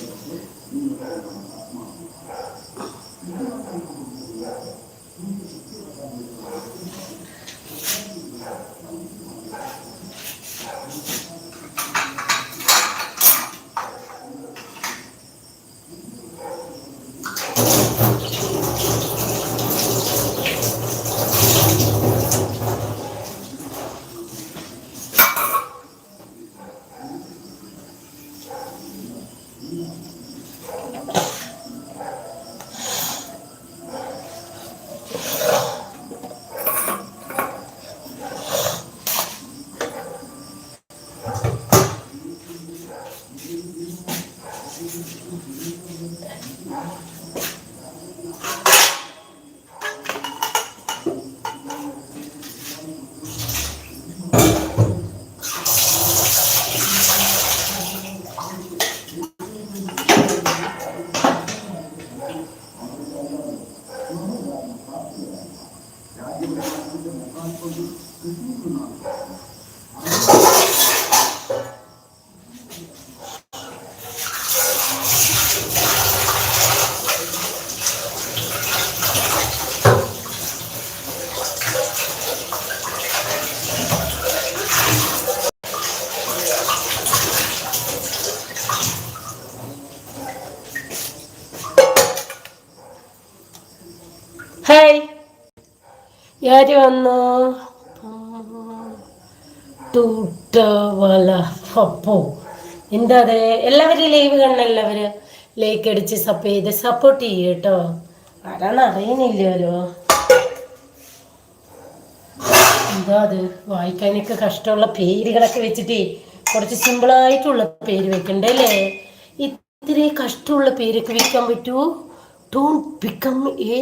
ですね。うん ആര് വന്നു തൂട്ടവല പപ്പോ എന്താ അത് എല്ലാവരും ലൈവ് കാണണം എല്ലാവരും ലൈക്ക് അടിച്ച് സപ്പ് ചെയ്ത് സപ്പോർട്ട് ചെയ്യ കേട്ടോ. ആരാന്ന് അറിയുന്നില്ലല്ലോ എന്താ അത്? വായിക്കാനൊക്കെ കഷ്ടമുള്ള പേരുകളൊക്കെ വെച്ചിട്ട് കുറച്ച് സിമ്പിളായിട്ടുള്ള പേര് വെക്കണ്ടേ അല്ലേ? ഇത്തിരി കഷ്ടമുള്ള പേരൊക്കെ വെക്കാൻ പറ്റുമോ ഡോൺ ബിക്കം എ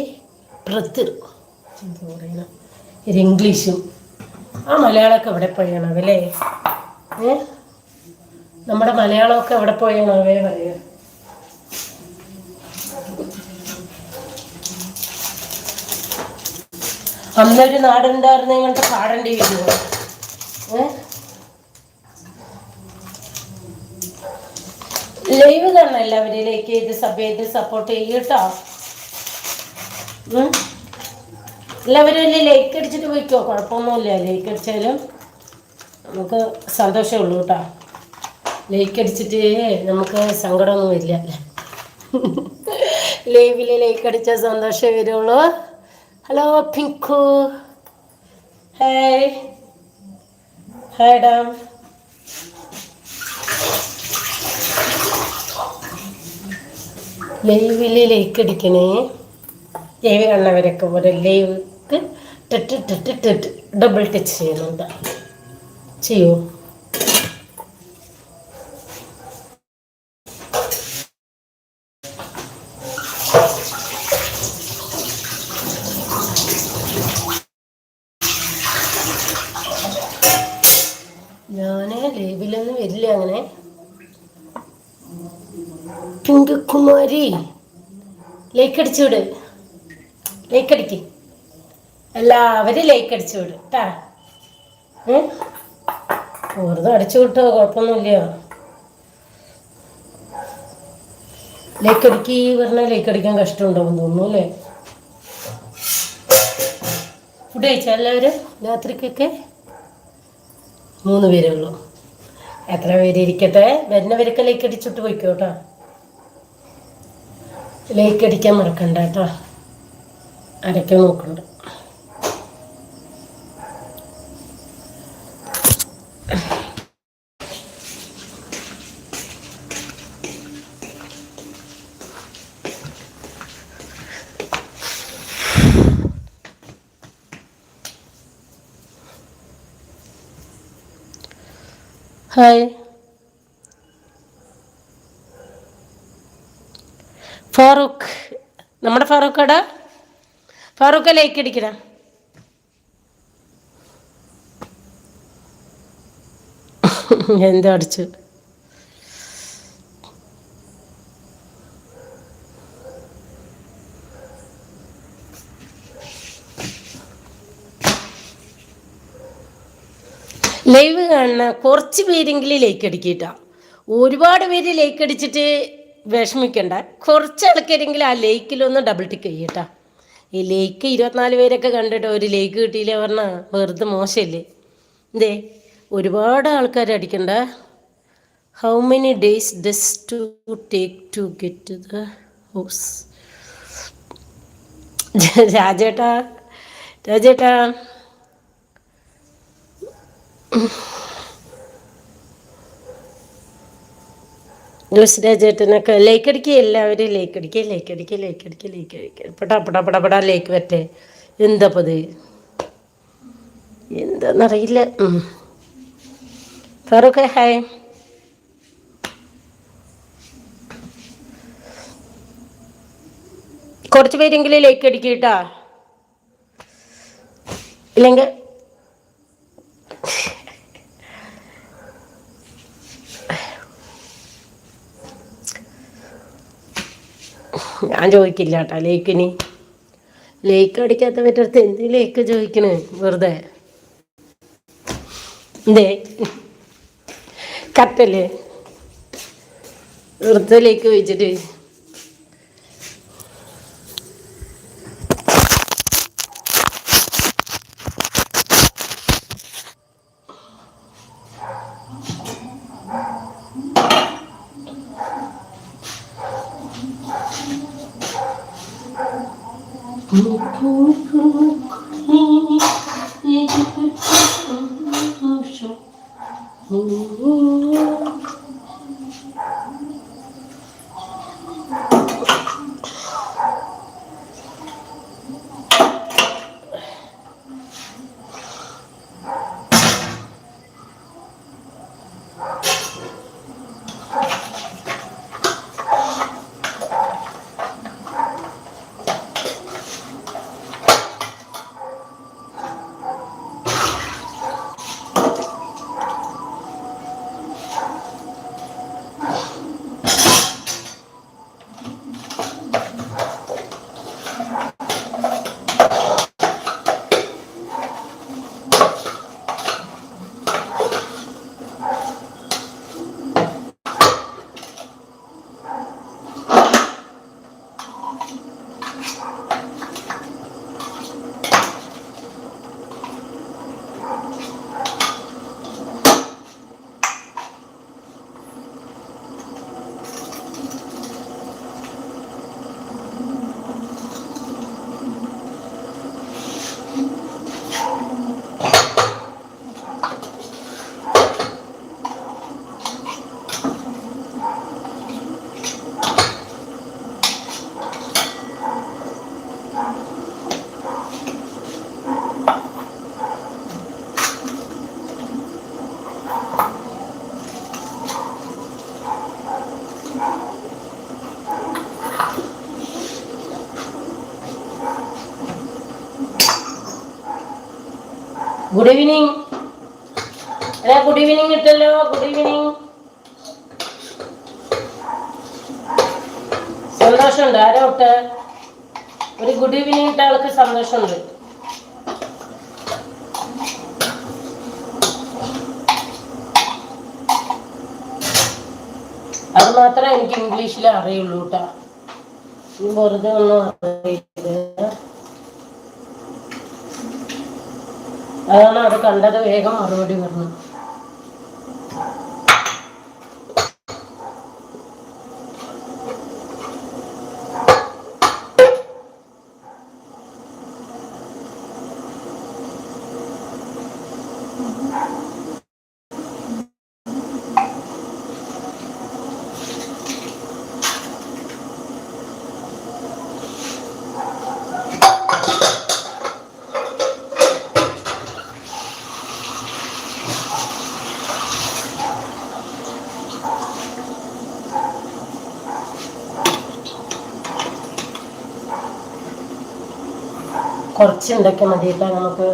ബ്രദർ എന്താ പറയുക ഒരു ഇംഗ്ലീഷും. ആ മലയാളമൊക്കെ എവിടെ പോയണവല്ലേ? ഏ? നമ്മുടെ മലയാളമൊക്കെ എവിടെ പോയണാവേ പറയാ അന്നൊരു നാടുണ്ടായിരുന്നു ഇങ്ങോട്ട് പാടേണ്ടി വരുമോ ഏ? ലൈവ് കാണാം എല്ലാവരും ലൈക്ക് ചെയ്ത് സബ് ചെയ്ത് സപ്പോർട്ട് ചെയ്യട്ടോ. എല്ലാവരും അല്ലേ ലൈക്ക് അടിച്ചിട്ട് പോയിക്കോ? കുഴപ്പമൊന്നുമില്ല. ലൈക്ക് അടിച്ചാലും നമുക്ക് സന്തോഷമേ ഉള്ളൂ കേട്ടോ. ലൈക്ക് അടിച്ചിട്ട് നമുക്ക് സങ്കടമൊന്നും വരില്ല ലൈവിൽ ലൈക്ക് അടിച്ചാൽ സന്തോഷമേ വരുള്ളൂ. ഹലോ പിങ്കു ഹായ് ഹായ് ഡാം ലൈവിൽ ലൈക്ക് അടിക്കണേ. ലൈവ് കണ്ണവരൊക്കെ പോലെ ടെറ്റ് ഡബിൾ ടച്ച് ചെയ്യുന്നുണ്ട്. ചെയ്യൂ. ഞാൻ ലൈവിലൊന്നും വരില്ല അങ്ങനെ. പിങ്ക് കുമാരി ലൈക്ക് അടിച്ചു വിട് ലൈക്ക് അടിക്ക്. എല്ലാവരും ലൈക്ക് അടിച്ചു വിടും കേട്ടാ വെറുതെ അടിച്ചു വിട്ടോ കുഴപ്പമൊന്നുമില്ല ലൈക്ക് അടിക്കി പറഞ്ഞാൽ ലൈക്ക് അടിക്കാൻ കഷ്ടമുണ്ടാവും തോന്നുന്നു അല്ലേ? ഫുഡ് കഴിച്ചാൽ എല്ലാവരും? രാത്രിക്കൊക്കെ? മൂന്ന് പേരേ ഉള്ളൂ. എത്ര പേര് ഇരിക്കട്ടെ? വരുന്നവരൊക്കെ ലൈക്ക് അടിച്ചിട്ട് പോയിക്കോ കേട്ടോ ലൈക്ക് അടിക്കാൻ മറക്കണ്ട കേട്ടോ അരക്കെ നോക്കണ്ട. ഹായ് ഫാറൂഖ്. നമ്മുടെ ഫാറൂഖ് എടാ ഫാറൂഖ് ലൈക്ക് അടിക്കടാ എന്താ അടിച്ചു ലൈവ് കാണുന്ന കുറച്ച് പേരെങ്കിലും ലൈക്ക് അടിക്കിട്ട. ഒരുപാട് പേര് ലൈക്ക് അടിച്ചിട്ട് വിഷമിക്കണ്ട. കുറച്ച് ആൾക്കാരെങ്കിലും ആ ലൈക്കിലൊന്ന് ഡബിൾ ടിക്ക് ചെയ്യട്ടാ. ഈ ലൈക്ക് ഇരുപത്തിനാല് പേരൊക്കെ കണ്ടിട്ട് ഒരു ലൈക്ക് കിട്ടിയില്ല പറഞ്ഞാൽ വെറുതെ മോശമല്ലേ എന്തേ ഒരുപാട് ആൾക്കാർ അടിക്കണ്ട. How many days does to take to get the house രാജേട്ടാ രാജേട്ടാ. ജോസ് ലേക്ക് അടിക്കുക എല്ലാവരും ലേക്ക് അടിക്കുക ലേക്ക് അടിക്കുക ലേക്ക് അടിക്കുക ലേക്ക് അടിക്കുക പടാ പടാ പടാ പടാ ലേക്ക് വരട്ടെ. എന്താപ്പത് എന്താന്നറിയില്ല. ഫാറൂഖ് ഹായ് കുറച്ച് പേരെങ്കിലും ലേക്ക് അടിക്കുക ഇല്ലെങ്കിൽ ഞാൻ ചോദിക്കില്ല കേട്ടോ ലേക്കിനി. ലേക്ക് അടിക്കാത്ത പറ്റത്ത് എന്ത് ലേക്ക് ചോദിക്കണ് വെറുതെ? എന്തേ? കറക്റ്റല്ലേ ലേക്ക് വെച്ചിട്ട് ഗുഡ് ഈവനിങ് അതെ ഗുഡ് ഈവനിങ് ഇട്ടല്ലോ ഗുഡ് ഈവനിങ് സന്തോഷമുണ്ട്. ആരാ ഇട്ട് ഒരു ഗുഡ് ഈവനിങ് ഇട്ട ആൾക്ക് സന്തോഷമുണ്ട്. അത് മാത്രമേ എനിക്ക് ഇംഗ്ലീഷിൽ അറിയുള്ളൂ കേട്ടോ വെറുതെ ഒന്നും അറിയില്ല അതാണ് അത് കണ്ടത് വേഗം മറുപടി പറഞ്ഞു. കുറച്ച് ഉണ്ടാക്കിയാൽ മതി കേട്ടോ നമുക്ക്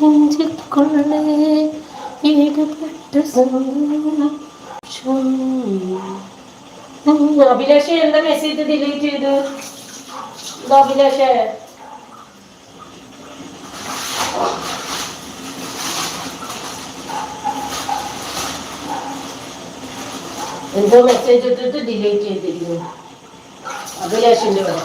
നെഞ്ചിക്കുള്ളേ അഭിലാഷ് എന്താ മെസ്സേജ് ഡിലീറ്റ് ചെയ്ത്? എന്താ അഭിലാഷേ. എന്തോ മെസ്സേജ് ഇട്ടിട്ട് ഡിലീറ്റ് ചെയ്തിരിക്കുന്നു. അഭിലാഷിന്റെ വരെ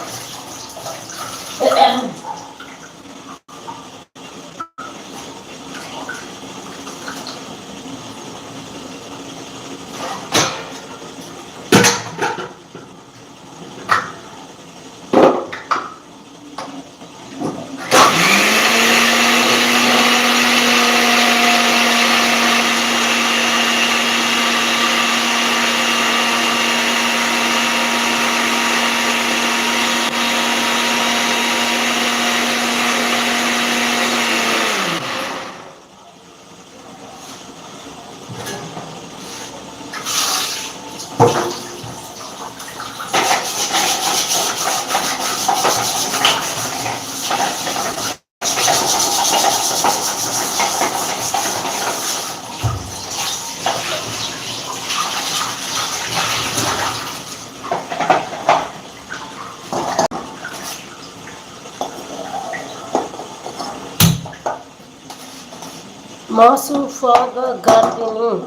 മാസു ഫാഗ ഗാർഡനിങ്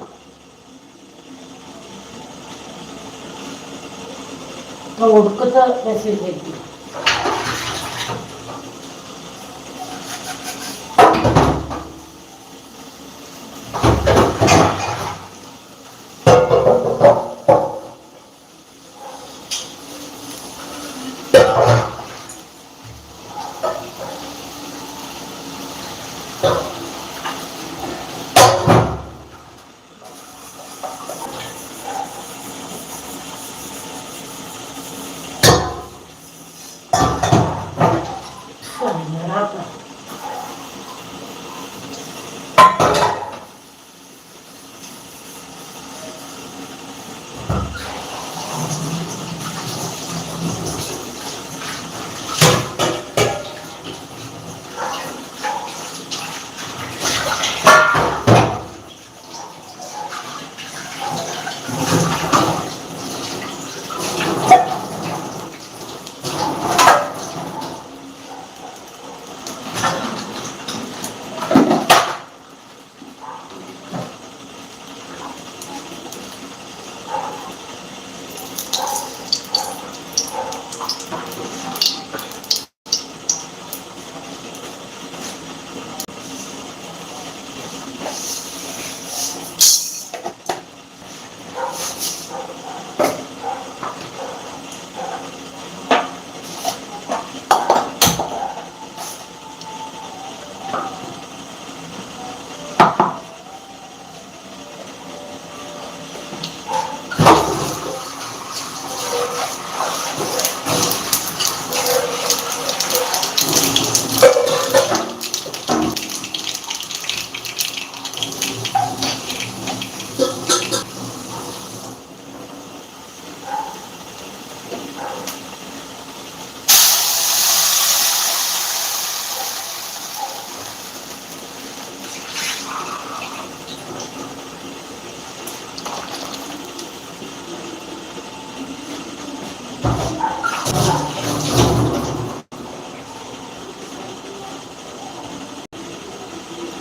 ഒടുക്കത്തെ മെസ്സേജ് ആയിരിക്കും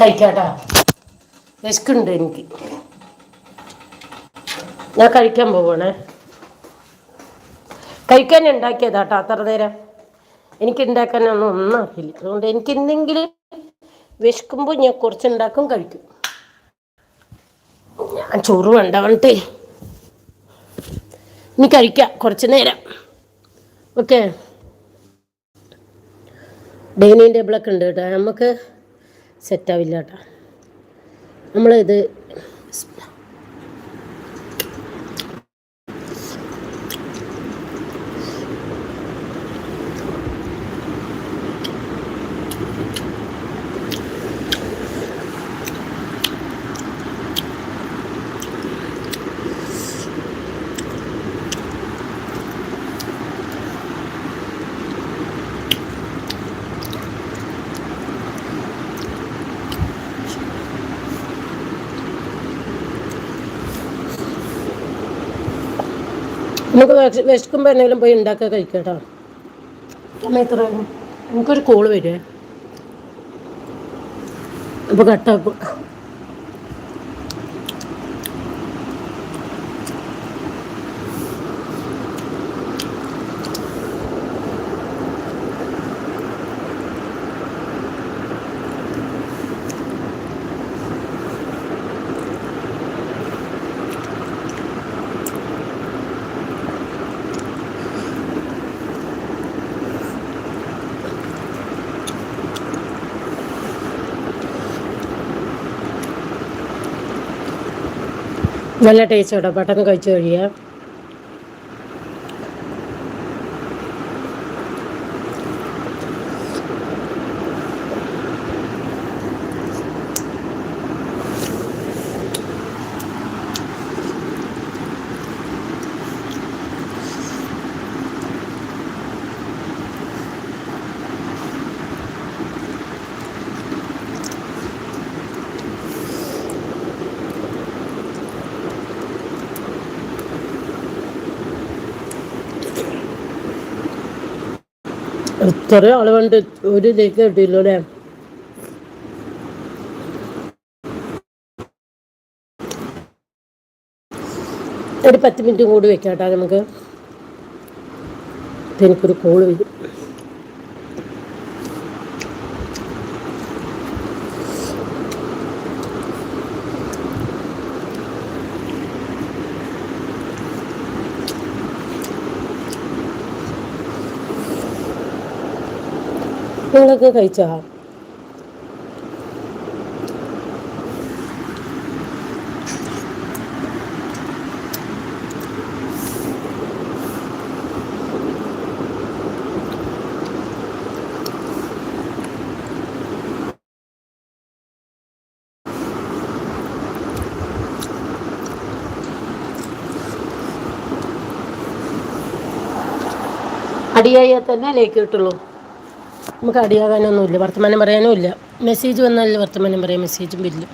കഴിക്കാട്ടാ. വിശക്കുണ്ട് എനിക്ക്. ഞാൻ കഴിക്കാൻ പോവണേ. കഴിക്കാൻ ഉണ്ടാക്കിയതാട്ടോ അത്ര നേരം. എനിക്ക് ഉണ്ടാക്കാനൊന്നും ഒന്നും അതുകൊണ്ട് എനിക്ക് എന്തെങ്കിലും വിശക്കുമ്പോൾ ഞാൻ കുറച്ചുണ്ടാക്കും കഴിക്കും. ഞാൻ ചോറ് വേണ്ട വേണ്ടേ ഇനി കഴിക്കാം കുറച്ച് നേരം. ഓക്കെ. ഡൈനിങ് ടേബിളൊക്കെ ഉണ്ട് കേട്ടോ. നമുക്ക് സെറ്റാവില്ല കേട്ടോ. നമ്മളിത് നമുക്ക് വിശ- വിശക്കുമ്പോൾ എന്തെങ്കിലും പോയി ഉണ്ടാക്കുക കഴിക്കട്ടോ. ആകും? നമുക്കൊരു കോൾ വരുമേ അപ്പോൾ കട്ടാക്കും നല്ല ടേസ്റ്റ് കേട്ടോ പെട്ടെന്ന് കഴിച്ചു കഴിയാം. എത്ര ആളുകളുണ്ട് ഒരു ലേക്ക് കിട്ടിയില്ലോ അല്ലേ? ഒരു പത്ത് മിനിറ്റും കൂടി വെക്കാം നമുക്ക്. എനിക്കൊരു കോൾ വരും. നിങ്ങളൊക്കെ കഴിച്ചോ? അടിയായാൽ തന്നെ ലേക്ക് കിട്ടുള്ളൂ നമുക്ക് അടിയാകാനൊന്നുമില്ല. വർത്തമാനം പറയാനും ഇല്ല മെസ്സേജ് വന്നാലും വർത്തമാനം പറയാം മെസ്സേജും ഇല്ല.